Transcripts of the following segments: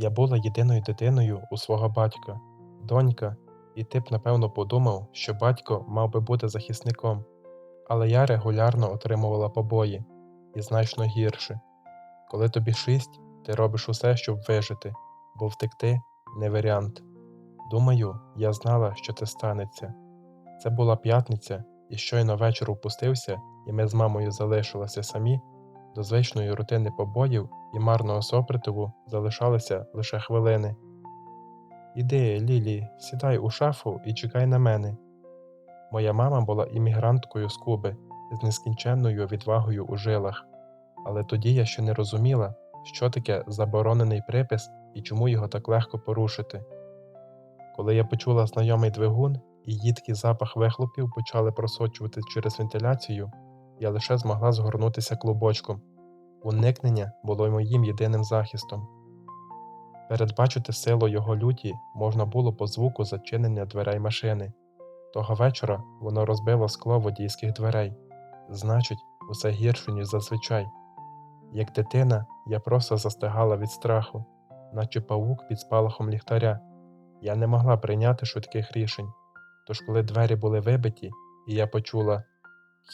Я була єдиною дитиною у свого батька, донька, і ти б напевно подумав, що батько мав би бути захисником, але я регулярно отримувала побої і значно гірше. Коли тобі шість, ти робиш усе, щоб вижити, бо втекти не варіант. Думаю, я знала, що це станеться. Це була п'ятниця, і щойно вечір упустився, і ми з мамою залишилися самі, до звичної рутини побоїв і марного сопротиву залишалися лише хвилини. Іди, Лілі, сідай у шафу і чекай на мене. Моя мама була іммігранткою з Куби з нескінченною відвагою у жилах, але тоді я ще не розуміла, що таке заборонений припис і чому його так легко порушити. Коли я почула знайомий двигун і їдкий запах вихлопів почали просочувати через вентиляцію, я лише змогла згорнутися клубочком. Уникнення було моїм єдиним захистом. Передбачити силу його люті можна було по звуку зачинення дверей машини. Того вечора воно розбило скло водійських дверей, значить, усе гірше, ніж зазвичай. Як дитина, я просто застигала від страху, наче павук під спалахом ліхтаря. Я не могла прийняти швидких рішень. Тож, коли двері були вибиті, і я почула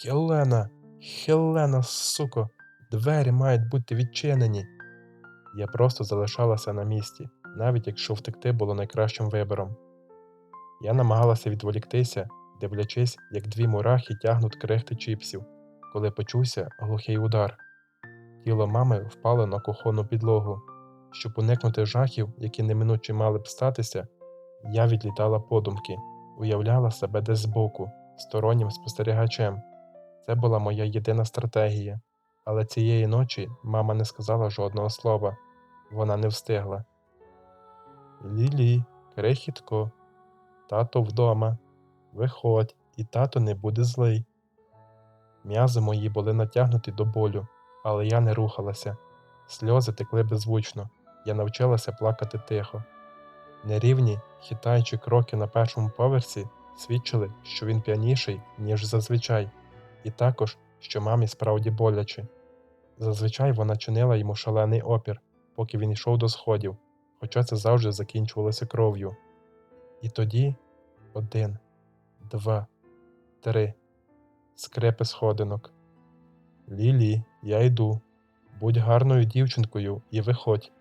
Хелена, Хелена, суко, двері мають бути відчинені. Я просто залишалася на місці, навіть якщо втекти було найкращим вибором. Я намагалася відволіктися, дивлячись, як дві мурахи тягнуть крихти чіпсів, коли почувся глухий удар. Тіло мами впало на кухонну підлогу. Щоб уникнути жахів, які неминуче мали б статися, я відлітала подумки, уявляла себе десь збоку, стороннім спостерігачем. Це була моя єдина стратегія, але цієї ночі мама не сказала жодного слова, вона не встигла. Лілі, крихітко, тато вдома, виходь, і тато не буде злий. М'язи мої були натягнуті до болю, але я не рухалася. Сльози текли беззвучно, я навчилася плакати тихо. Нерівні, хитаючи кроки на першому поверсі, свідчили, що він п'яніший, ніж зазвичай, і також, що мамі справді боляче. Зазвичай вона чинила йому шалений опір, поки він йшов до сходів, хоча це завжди закінчувалося кров'ю. І тоді один, два, три, скрипи сходинок. Лілі, я йду. Будь гарною дівчинкою і виходь.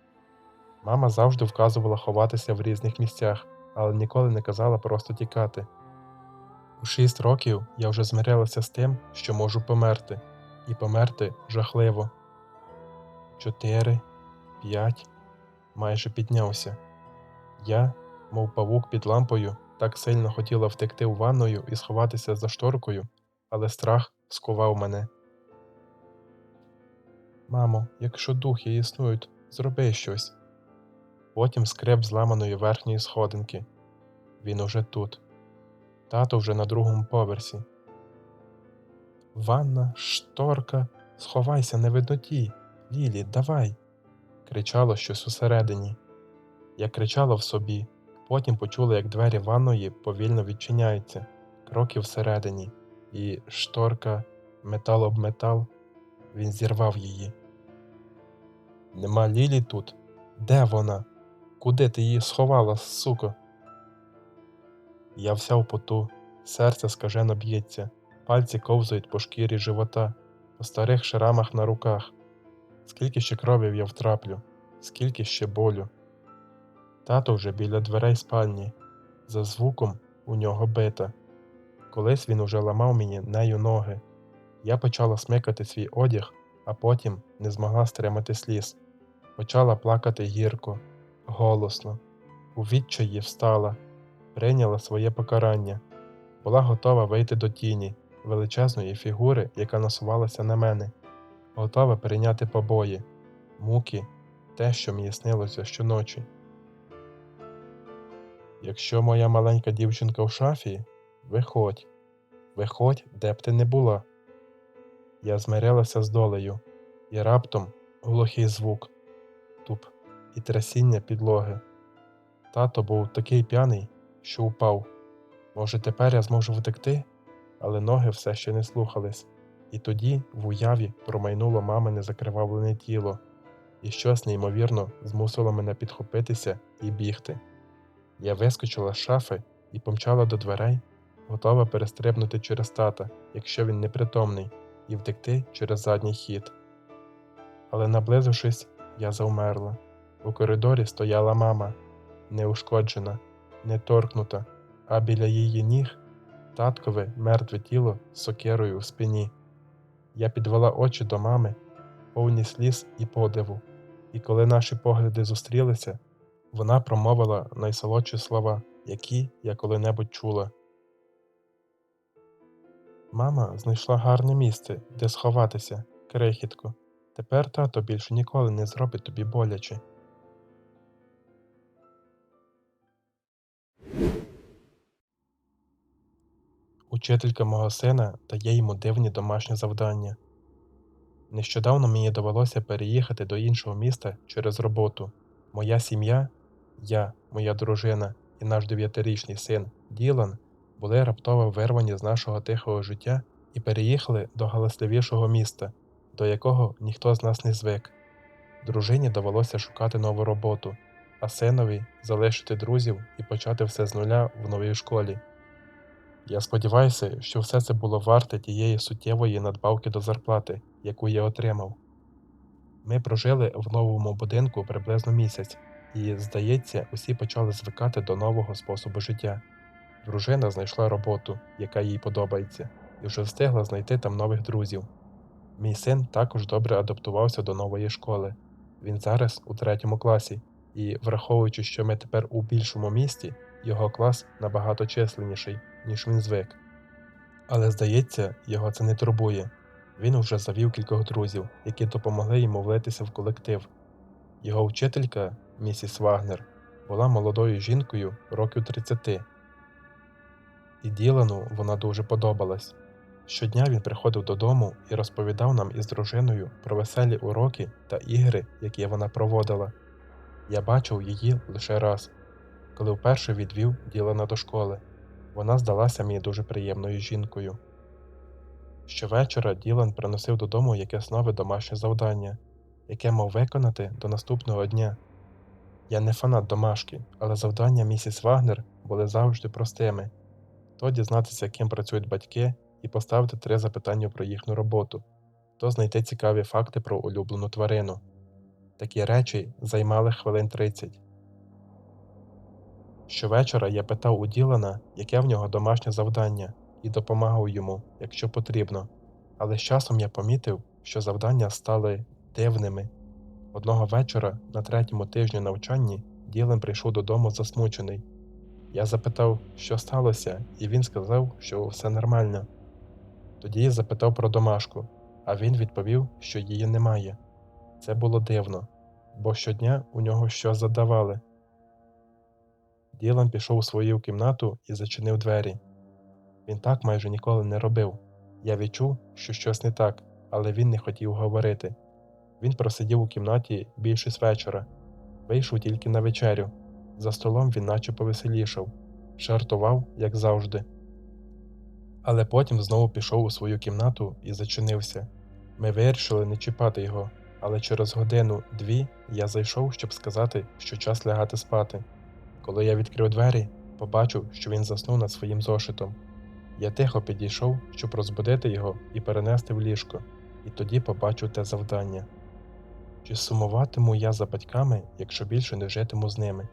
Мама завжди вказувала ховатися в різних місцях, але ніколи не казала просто тікати. У шість років я вже змирилася з тим, що можу померти, і померти жахливо. Чотири, п'ять, майже піднявся. Я, мов павук під лампою, так сильно хотіла втекти у ванною і сховатися за шторкою, але страх скував мене. Мамо, якщо духи існують, зроби щось. Потім скрип зламаної верхньої сходинки. Він уже тут. Тато вже на другому поверсі. Ванна, шторка, сховайся на видноті. Лілі, давай. кричало щось усередині. Я кричала в собі, потім почула, як двері ванної повільно відчиняються, кроки всередині, і шторка, метал об метал, він зірвав її. Нема Лілі тут? Де вона? Куди ти її сховала, суко? Я вся в поту, серце скажено б'ється, пальці ковзають по шкірі живота, по старих шрамах на руках. Скільки ще кровів я втраплю, скільки ще болю. Тато вже біля дверей спальні, за звуком у нього бита. Колись він уже ламав мені нею ноги. Я почала смикати свій одяг, а потім не змогла стримати сліз. Почала плакати гірко, голосно, у відчаї встала, прийняла своє покарання, була готова вийти до тіні, величезної фігури, яка насувалася на мене, готова прийняти побої, муки, те, що мені снилося щоночі. Якщо моя маленька дівчинка в шафі, виходь, виходь, де б ти не була. Я змирилася з долею, і раптом глухий звук, туп і трясіння підлоги. Тато був такий п'яний, що упав. Може, тепер я зможу втекти, але ноги все ще не слухались, і тоді в уяві промайнуло мамине закривавлене тіло. і щось неймовірно змусило мене підхопитися і бігти. Я вискочила з шафи і помчала до дверей, готова перестрибнути через тата, якщо він непритомний, і втекти через задній хід. Але наблизившись, я завмерла. У коридорі стояла мама, неушкоджена, не торкнута, а біля її ніг таткове мертве тіло з сокирою в спині. Я підвела очі до мами, повні сліз і подиву, і коли наші погляди зустрілися, вона промовила найсолодші слова, які я коли-небудь чула. Мама знайшла гарне місце, де сховатися, крихітко. Тепер тато більше ніколи не зробить тобі боляче. Учителька мого сина дає йому дивні домашні завдання. Нещодавно мені довелося переїхати до іншого міста через роботу. Моя сім'я, я, моя дружина і наш дев'ятирічний син Ділан були раптово вирвані з нашого тихого життя і переїхали до галасливішого міста, до якого ніхто з нас не звик. Дружині довелося шукати нову роботу, а синові залишити друзів і почати все з нуля в новій школі. Я сподіваюся, що все це було варте тієї суттєвої надбавки до зарплати, яку я отримав. Ми прожили в новому будинку приблизно місяць, і, здається, усі почали звикати до нового способу життя. Дружина знайшла роботу, яка їй подобається, і вже встигла знайти там нових друзів. Мій син також добре адаптувався до нової школи. Він зараз у третьому класі, і, враховуючи, що ми тепер у більшому місті, його клас набагато численніший, ніж він звик. Але, здається, його це не турбує. Він уже завів кількох друзів, які допомогли йому влитися в колектив. Його вчителька, місіс Вагнер, була молодою жінкою років 30. І Ділану вона дуже подобалась. Щодня він приходив додому і розповідав нам із дружиною про веселі уроки та ігри, які вона проводила. Я бачив її лише раз, коли вперше відвів Ділана до школи. Вона здалася мені дуже приємною жінкою. Щовечора Ділан приносив додому якесь нове домашнє завдання, яке мав виконати до наступного дня. Я не фанат домашки, але завдання місіс Вагнер були завжди простими то дізнатися, ким працюють батьки, і поставити три запитання про їхню роботу, то знайти цікаві факти про улюблену тварину. Такі речі займали хвилин 30. Щовечора я питав у Ділана, яке в нього домашнє завдання, і допомагав йому, якщо потрібно, але з часом я помітив, що завдання стали дивними. Одного вечора, на третьому тижні навчанні, Ділан прийшов додому засмучений. Я запитав, що сталося, і він сказав, що все нормально. Тоді я запитав про домашку, а він відповів, що її немає. Це було дивно, бо щодня у нього щось задавали. Ділан пішов у свою кімнату і зачинив двері. Він так майже ніколи не робив. Я відчув, що щось не так, але він не хотів говорити. Він просидів у кімнаті більшість вечора, вийшов тільки на вечерю. За столом він наче повеселішав, жартував, як завжди. Але потім знову пішов у свою кімнату і зачинився. Ми вирішили не чіпати його, але через годину-дві я зайшов, щоб сказати, що час лягати спати. Коли я відкрив двері, побачив, що він заснув над своїм зошитом. Я тихо підійшов, щоб розбудити його і перенести в ліжко, і тоді побачив те завдання. Чи сумуватиму я за батьками, якщо більше не житиму з ними?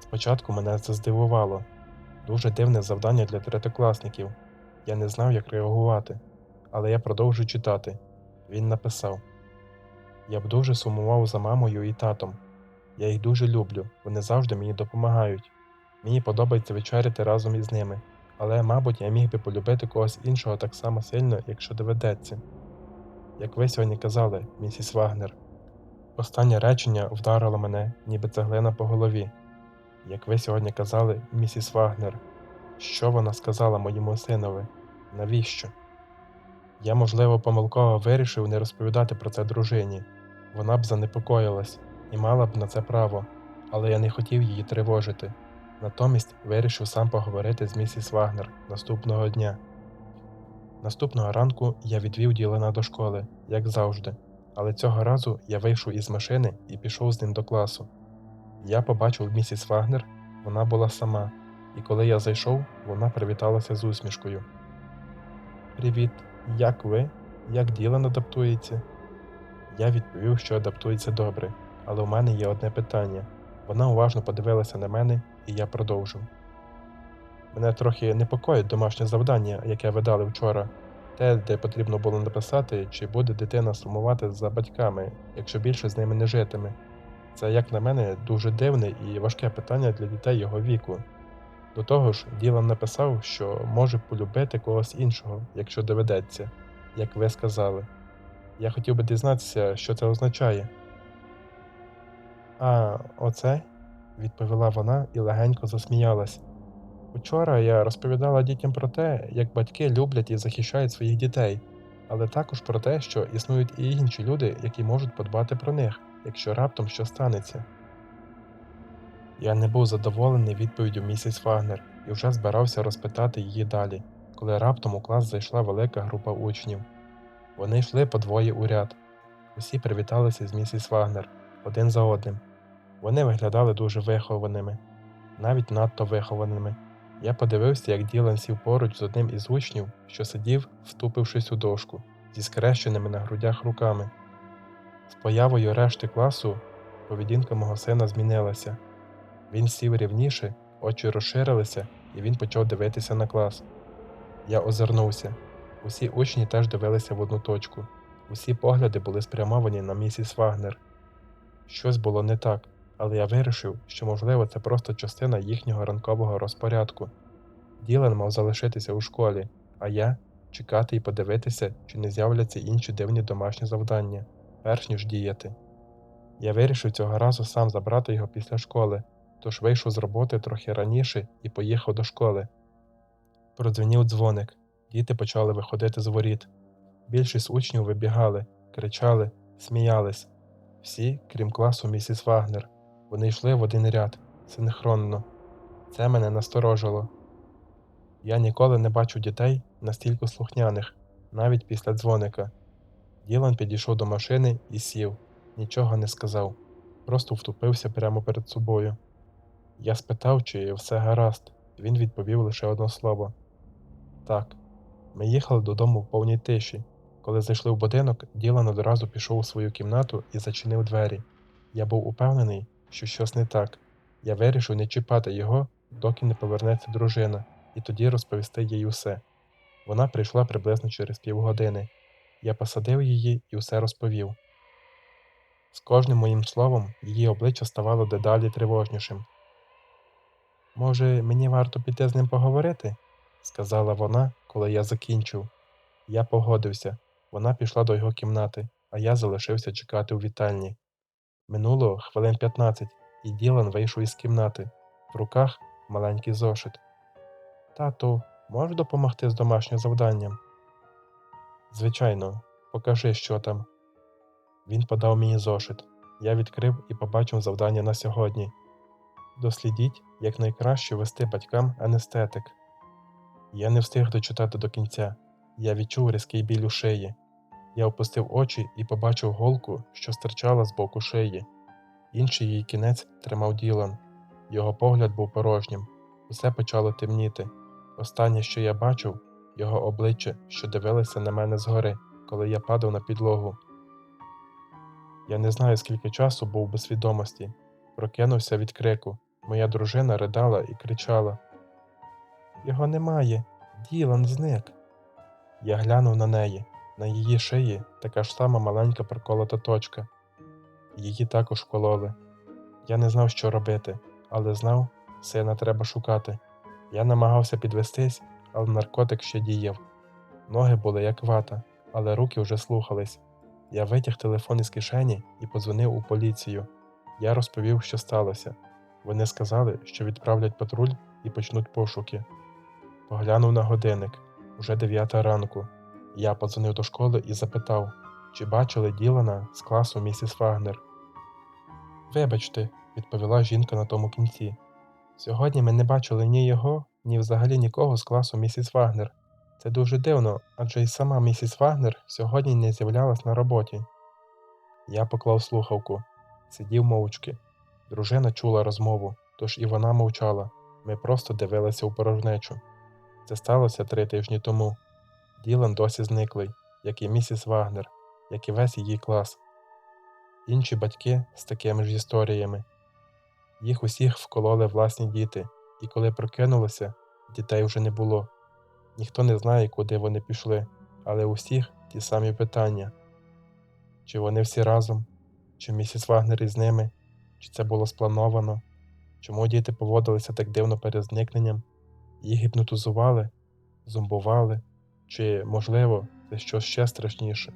Спочатку мене це здивувало дуже дивне завдання для третокласників. Я не знав, як реагувати, але я продовжую читати. Він написав: Я б дуже сумував за мамою і татом. Я їх дуже люблю, вони завжди мені допомагають. Мені подобається вечеряти разом із ними, але, мабуть, я міг би полюбити когось іншого так само сильно, якщо доведеться. Як ви сьогодні казали, місіс Вагнер. Останнє речення вдарило мене, ніби цеглина по голові. Як ви сьогодні казали, місіс Вагнер, що вона сказала моєму синові? Навіщо? Я, можливо, помилково вирішив не розповідати про це дружині. Вона б занепокоїлась і мала б на це право, але я не хотів її тривожити. Натомість вирішив сам поговорити з місіс Вагнер наступного дня. Наступного ранку я відвів Ділана до школи, як завжди. Але цього разу я вийшов із машини і пішов з ним до класу. Я побачив місіс Вагнер, вона була сама, і коли я зайшов, вона привіталася з усмішкою. Привіт, як ви? Як Ділан адаптується? Я відповів, що адаптується добре, але у мене є одне питання. Вона уважно подивилася на мене, і я продовжив. Мене трохи непокоїть домашнє завдання, яке ви дали вчора. Те, де потрібно було написати, чи буде дитина сумувати за батьками, якщо більше з ними не житиме. Це, як на мене, дуже дивне і важке питання для дітей його віку. До того ж, Ділан написав, що може полюбити когось іншого, якщо доведеться, як ви сказали. Я хотів би дізнатися, що це означає. А, оце? відповіла вона і легенько засміялась. Учора я розповідала дітям про те, як батьки люблять і захищають своїх дітей, але також про те, що існують і інші люди, які можуть подбати про них, якщо раптом що станеться. Я не був задоволений відповіддю місіс Вагнер і вже збирався розпитати її далі, коли раптом у клас зайшла велика група учнів. Вони йшли по двоє у ряд. Усі привіталися з місіс Вагнер один за одним. Вони виглядали дуже вихованими, навіть надто вихованими. Я подивився, як Ділан сів поруч з одним із учнів, що сидів, втупившись у дошку, зі скрещеними на грудях руками. З появою решти класу поведінка мого сина змінилася. Він сів рівніше, очі розширилися, і він почав дивитися на клас. Я озирнувся. Усі учні теж дивилися в одну точку. Усі погляди були спрямовані на місіс Вагнер. Щось було не так, але я вирішив, що, можливо, це просто частина їхнього ранкового розпорядку. Ділан мав залишитися у школі, а я чекати і подивитися, чи не з'являться інші дивні домашні завдання, перш ніж діяти. Я вирішив цього разу сам забрати його після школи, тож вийшов з роботи трохи раніше і поїхав до школи. Продзвенів дзвоник, діти почали виходити з воріт. Більшість учнів вибігали, кричали, сміялись. Всі, крім класу місіс Вагнер, вони йшли в один ряд, синхронно. Це мене насторожило. Я ніколи не бачу дітей настільки слухняних, навіть після дзвоника. Ділан підійшов до машини і сів, нічого не сказав, просто втупився прямо перед собою. Я спитав, чи все гаразд, він відповів лише одне слово так. Ми їхали додому в повній тиші. Коли зайшли в будинок, Ділан одразу пішов у свою кімнату і зачинив двері. Я був упевнений, що щось не так. Я вирішив не чіпати його, доки не повернеться дружина, і тоді розповісти їй усе. Вона прийшла приблизно через півгодини. Я посадив її і усе розповів. З кожним моїм словом її обличчя ставало дедалі тривожнішим. Може, мені варто піти з ним поговорити? сказала вона, коли я закінчив. Я погодився. Вона пішла до його кімнати, а я залишився чекати у вітальні. Минуло хвилин 15, і Ділан вийшов із кімнати. В руках маленький зошит. Тату, можеш допомогти з домашнім завданням? Звичайно, покажи, що там. Він подав мені зошит. Я відкрив і побачив завдання на сьогодні. Дослідіть, як найкраще вести батькам анестетик. Я не встиг дочитати до кінця. Я відчув різкий біль у шиї. Я опустив очі і побачив голку, що стирчала з боку шиї. Інший її кінець тримав Ділан. Його погляд був порожнім. Усе почало темніти. Останнє, що я бачив, його обличчя, що дивилося на мене згори, коли я падав на підлогу. Я не знаю, скільки часу був без свідомості. Прокинувся від крику. Моя дружина ридала і кричала: Його немає, Ділан зник. Я глянув на неї. На її шиї така ж сама маленька проколота точка. Її також кололи. Я не знав, що робити, але знав, сина треба шукати. Я намагався підвестись, але наркотик ще діяв. Ноги були як вата, але руки вже слухались. Я витяг телефон із кишені і подзвонив у поліцію. Я розповів, що сталося. Вони сказали, що відправлять патруль і почнуть пошуки. Поглянув на годинник уже дев'ята ранку. Я подзвонив до школи і запитав, чи бачили Ділана з класу місіс Вагнер. Вибачте, відповіла жінка на тому кінці. Сьогодні ми не бачили ні його, ні взагалі нікого з класу місіс Вагнер. Це дуже дивно, адже й сама місіс Вагнер сьогодні не з'являлась на роботі. Я поклав слухавку, сидів мовчки. Дружина чула розмову, тож і вона мовчала. Ми просто дивилися у порожнечу. Це сталося три тижні тому. Ділан досі зниклий, як і місіс Вагнер, як і весь її клас. Інші батьки з такими ж історіями. Їх усіх вкололи власні діти, і коли прокинулися, дітей вже не було. Ніхто не знає, куди вони пішли, але у всіх ті самі питання: чи вони всі разом, чи місіс Вагнер із ними, чи це було сплановано, чому діти поводилися так дивно перед зникненням, їх гіпнотизували, зомбували, чи, можливо, це щось ще страшніше.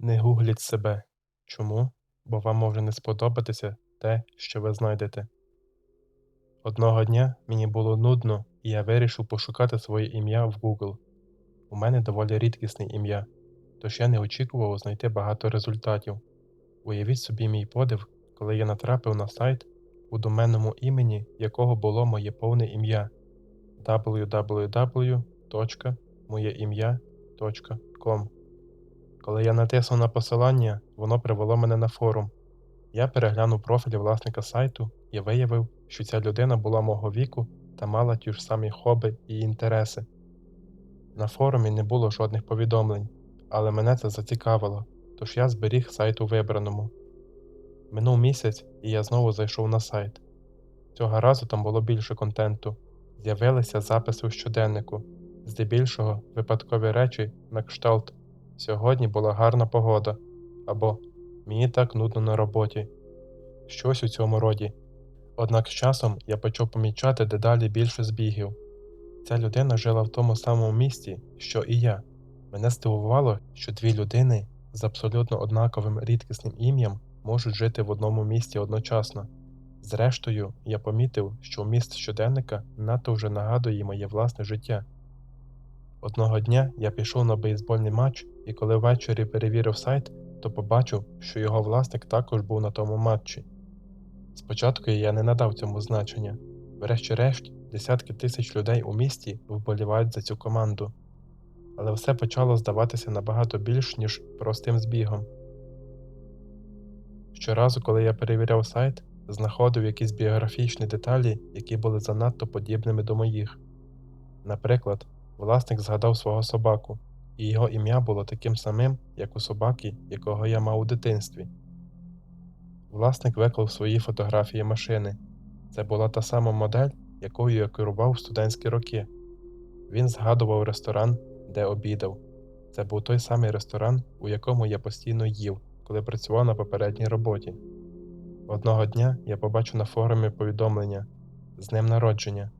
Не гугліть себе. Чому? Бо вам може не сподобатися те, що ви знайдете. Одного дня мені було нудно, і я вирішив пошукати своє ім'я в Google. У мене доволі рідкісне ім'я, тож я не очікував знайти багато результатів. Уявіть собі мій подив, коли я натрапив на сайт, у доменному імені якого було моє повне ім'я www.mojeim'я.com. Коли я натиснув на посилання, воно привело мене на форум. Я переглянув профіль власника сайту і виявив, що ця людина була мого віку та мала ті ж самі хобі і інтереси. На форумі не було жодних повідомлень, але мене це зацікавило, тож я зберіг сайт у вибраному. Минув місяць, і я знову зайшов на сайт. Цього разу там було більше контенту, з'явилися записи у щоденнику, здебільшого випадкові речі на кшталт. Сьогодні була гарна погода або Мені так нудно на роботі. Щось у цьому роді. Однак з часом я почав помічати дедалі більше збігів. Ця людина жила в тому самому місті, що і я. Мене здивувало, що дві людини з абсолютно однаковим рідкісним ім'ям можуть жити в одному місті одночасно. Зрештою, я помітив, що вміст щоденника надто вже нагадує моє власне життя. Одного дня я пішов на бейсбольний матч, і коли ввечері перевірив сайт, то побачив, що його власник також був на тому матчі. Спочатку я не надав цьому значення, врешті-решт, десятки тисяч людей у місті вболівають за цю команду, але все почало здаватися набагато більш ніж простим збігом. Щоразу, коли я перевіряв сайт, знаходив якісь біографічні деталі, які були занадто подібними до моїх. Наприклад, власник згадав свого собаку і його ім'я було таким самим, як у собаки, якого я мав у дитинстві. Власник виклав свої фотографії машини. Це була та сама модель, якою я керував в студентські роки. Він згадував ресторан, де обідав. Це був той самий ресторан, у якому я постійно їв, коли працював на попередній роботі. Одного дня я побачив на форумі повідомлення з днем народження.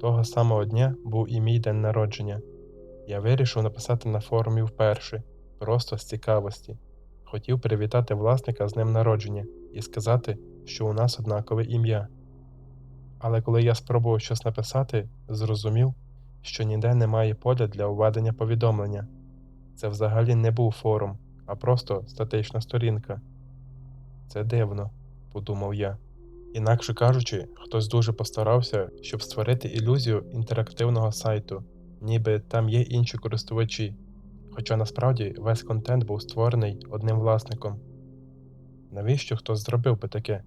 Того самого дня був і мій день народження. Я вирішив написати на форумі вперше, просто з цікавості. Хотів привітати власника з ним народження і сказати, що у нас однакове ім'я. Але коли я спробував щось написати, зрозумів, що ніде немає поля для введення повідомлення. Це взагалі не був форум, а просто статична сторінка. Це дивно, подумав я. Інакше кажучи, хтось дуже постарався, щоб створити ілюзію інтерактивного сайту ніби там є інші користувачі, хоча насправді весь контент був створений одним власником. Навіщо хтось зробив би таке?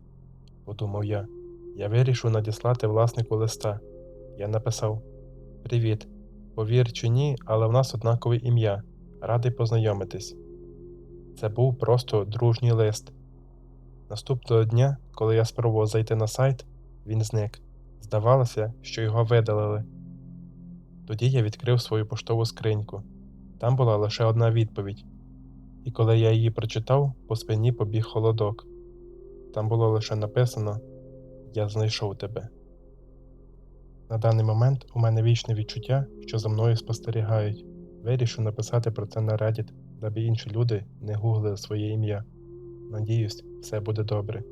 подумав я. Я вирішив надіслати власнику листа. Я написав: Привіт. Повір чи ні, але в нас однакове ім'я. Радий познайомитись. Це був просто дружній лист. Наступного дня, коли я спробував зайти на сайт, він зник. Здавалося, що його видалили. Тоді я відкрив свою поштову скриньку. Там була лише одна відповідь, і коли я її прочитав, по спині побіг холодок. Там було лише написано Я знайшов тебе. На даний момент у мене вічне відчуття, що за мною спостерігають. Вирішив написати про це на Reddit, даби інші люди не гуглили своє ім'я. Надіюсь, все буде добре.